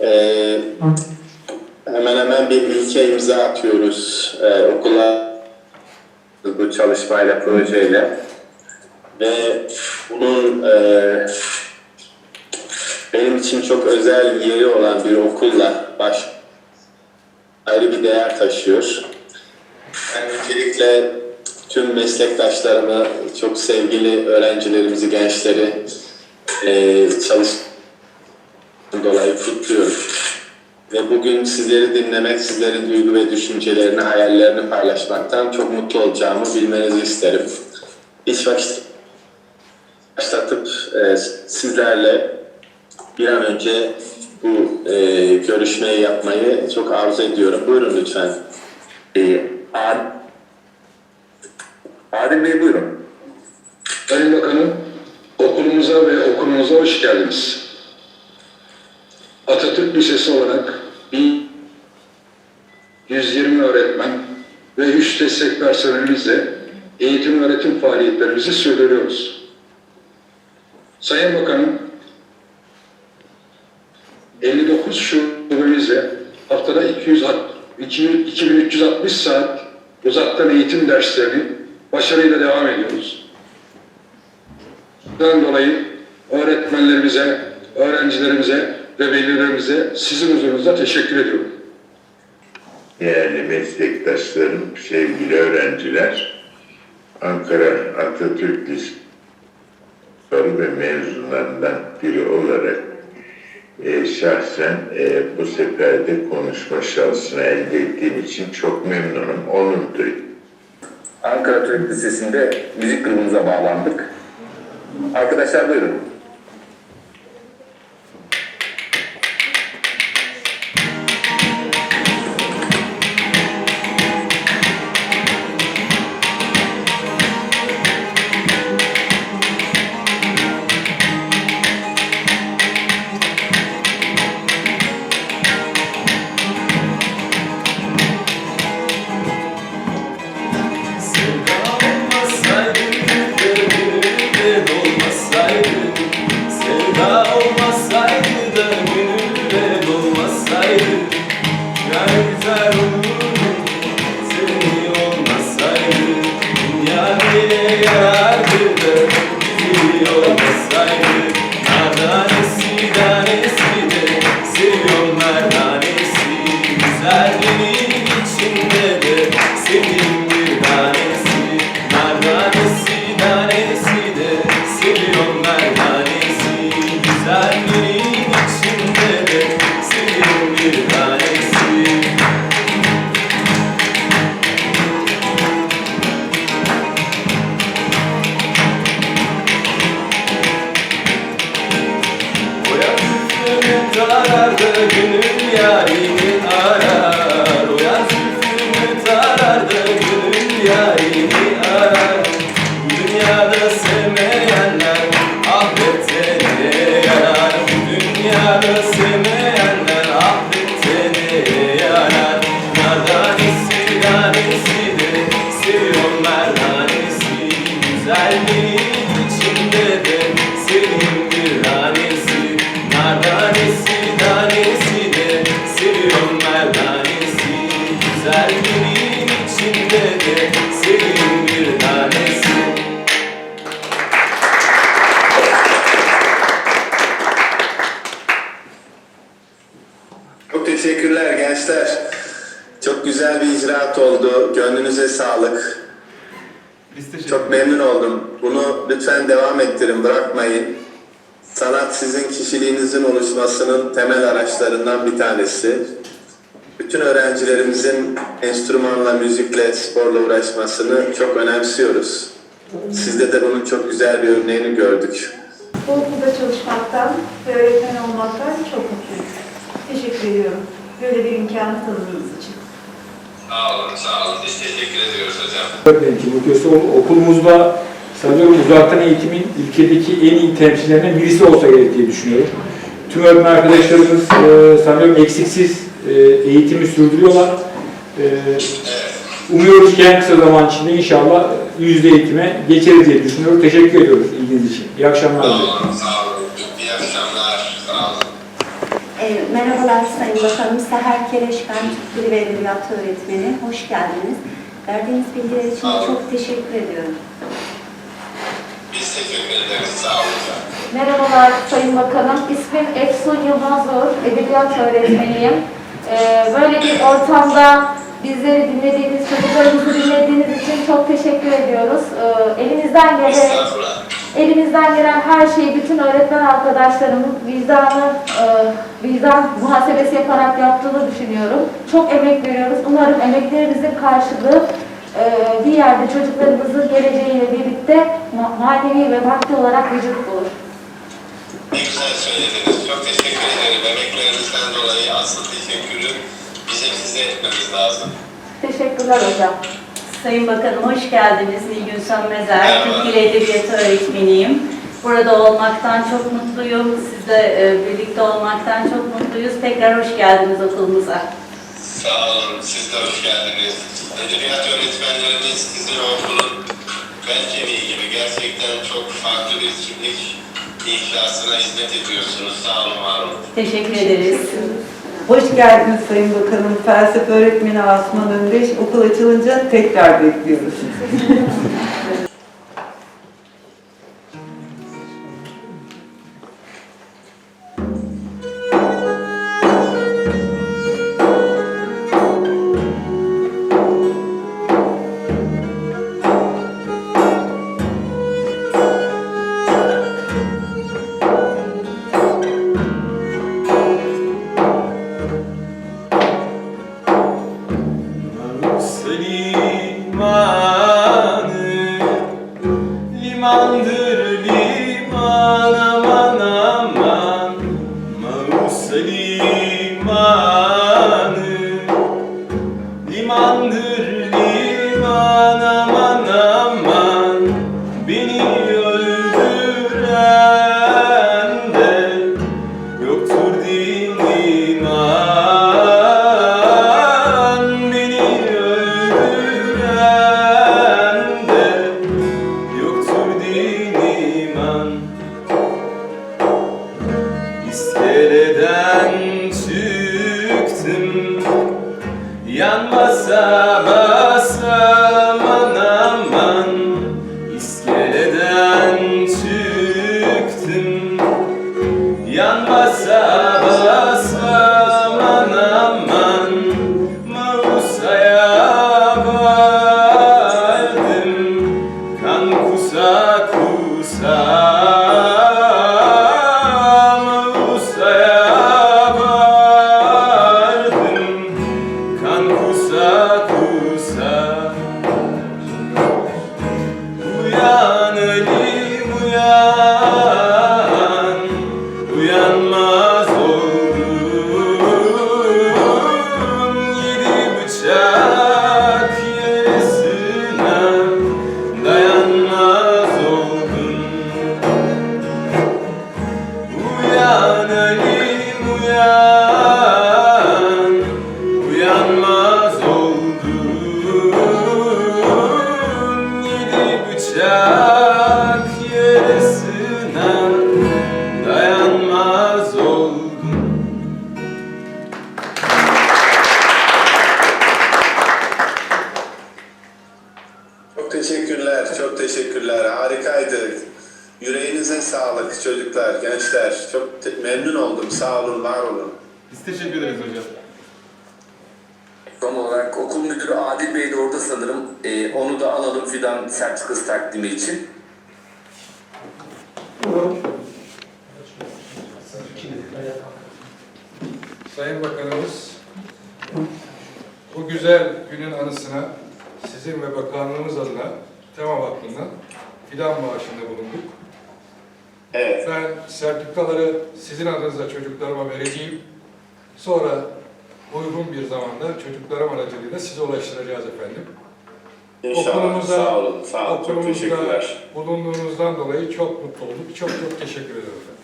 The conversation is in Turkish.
Ee, hemen hemen bir ilke imza atıyoruz ee, okula bu çalışmayla, projeyle. Ve bunun e, benim için çok özel yeri olan bir okulla baş ayrı bir değer taşıyor. Ben öncelikle tüm meslektaşlarımı, çok sevgili öğrencilerimizi, gençleri e, çalış dolayı kutluyorum. Ve bugün sizleri dinlemek, sizlerin duygu ve düşüncelerini, hayallerini paylaşmaktan çok mutlu olacağımı bilmenizi isterim. Hiç vakit başlatıp e, sizlerle bir an önce bu e, görüşmeyi yapmayı çok arzu ediyorum. Buyurun lütfen. Ee, Ad- Adil Bey buyurun. Sayın Bakanım, okulumuza ve okulumuza hoş geldiniz. Atatürk Lisesi olarak 120 öğretmen ve 3 destek personelimizle eğitim öğretim faaliyetlerimizi sürdürüyoruz. Sayın Bakanım, 59 şubemizle haftada 200, 2360 saat uzaktan eğitim derslerini başarıyla devam ediyoruz. Bundan dolayı öğretmenlerimize, öğrencilerimize ve velilerimize sizin huzurunuzda teşekkür ediyorum. Değerli meslektaşlarım, sevgili öğrenciler, Ankara Atatürk Lisesi ve mezunlarından biri olarak e, şahsen e, bu seferde konuşma şansını elde ettiğim için çok memnunum, onur duydum. Ankara Türk Lisesi'nde müzik grubumuza bağlandık. Arkadaşlar buyurun. Güzelliğin içinde de senin bir tanesi Merdanesi tanesi de seviyor merdanesi Güzelliğin içinde de senin bir tanesi Çok teşekkürler gençler. Çok güzel bir icraat oldu. Gönlünüze sağlık. Çok memnun oldum. Bunu lütfen devam ettirin, bırakmayın. Sanat sizin kişiliğinizin oluşmasının temel araçlarından bir tanesi. Bütün öğrencilerimizin enstrümanla, müzikle, sporla uğraşmasını çok önemsiyoruz. Sizde de bunun çok güzel bir örneğini gördük. Bu okulda çalışmaktan ve öğretmen olmaktan çok mutluyum. Teşekkür ediyorum. Böyle bir imkanı tanıdığınız için. Sağ olun, sağ olun. Biz teşekkür ediyoruz hocam. Öğretmenim Timothyos'u okulumuzda sanıyorum uzaktan eğitimin ülkedeki en iyi temsilcilerinden birisi olsa gerek diye düşünüyorum. Tüm öğretmen arkadaşlarımız e, sanıyorum eksiksiz e, eğitimi sürdürüyorlar. E, umuyoruz ki en kısa zaman içinde inşallah yüzde eğitime geçeriz diye düşünüyorum. Teşekkür ediyoruz ilginiz için. İyi akşamlar. Sağ olun, sağ olun. E, merhabalar Sayın Bakanım, Seher Kereş, ben Türk Dili ve Edebiyatı öğretmeni. Hoş geldiniz. Verdiğiniz bilgiler için çok teşekkür ediyorum. Biz teşekkür ederiz. Sağ olun. Merhabalar Sayın Bakanım. İsmim Efsun Yılmazur, edebiyat öğretmeniyim. Ee, böyle bir ortamda bizleri dinlediğiniz, çocuklarımızı dinlediğiniz için çok teşekkür ediyoruz. Ee, elimizden gelen, Estağfurullah. Elimizden gelen her şeyi bütün öğretmen arkadaşlarımın vicdanı, e, vicdan muhasebesi yaparak yaptığını düşünüyorum. Çok emek veriyoruz. Umarım emeklerimizin karşılığı e, bir yerde çocuklarımızın geleceğiyle birlikte ma- manevi ve maddi olarak vücut bulur. Güzel söylediniz. Çok teşekkür ederim. Emeklerinizden dolayı asıl teşekkürü bizim size etmemiz lazım. Teşekkürler hocam. Sayın Bakanım hoş geldiniz. Nilgün Sönmezer. Türk Dili Edebiyatı öğretmeniyim. Burada olmaktan çok mutluyum. Sizle e, birlikte olmaktan çok mutluyuz. Tekrar hoş geldiniz okulumuza. Sağ olun. Siz de hoş geldiniz. Edebiyat öğretmenleriniz sizin okulun bel kemiği gibi gerçekten çok farklı bir kimlik inşasına hizmet ediyorsunuz. Sağ olun, var olun. Teşekkür ederiz. Hoş geldiniz Sayın Bakanım. Felsefe öğretmeni Asman Öndeş. Okul açılınca tekrar bekliyoruz. Marus kusa kusa uyan Uyanmaz oldum Yedi bıçak yarısına Dayanmaz oldum Çok teşekkürler, çok teşekkürler. Harikaydı. Yüreğinize sağlık çocuklar, gençler. Çok te- memnun oldum. Sağ olun, var olun. Biz teşekkür ederiz hocam. Son olarak okul müdürü Adil Bey de orada sanırım. Ee, onu da alalım fidan sertifikası takdimi için. Sayın Bakanımız, bu güzel günün anısına sizin ve bakanlığımız adına Tema Vakfı'ndan fidan bağışında bulunduk. Evet, Ben sertifikaları sizin adınıza çocuklarıma vereceğim. Sonra uygun bir zamanda çocuklarım aracılığıyla size ulaştıracağız efendim. inşallah. Okulumuza, Sağ olun, sağ olun. Çok teşekkürler. bulunduğunuzdan dolayı çok mutlu olduk. Çok çok teşekkür ederim.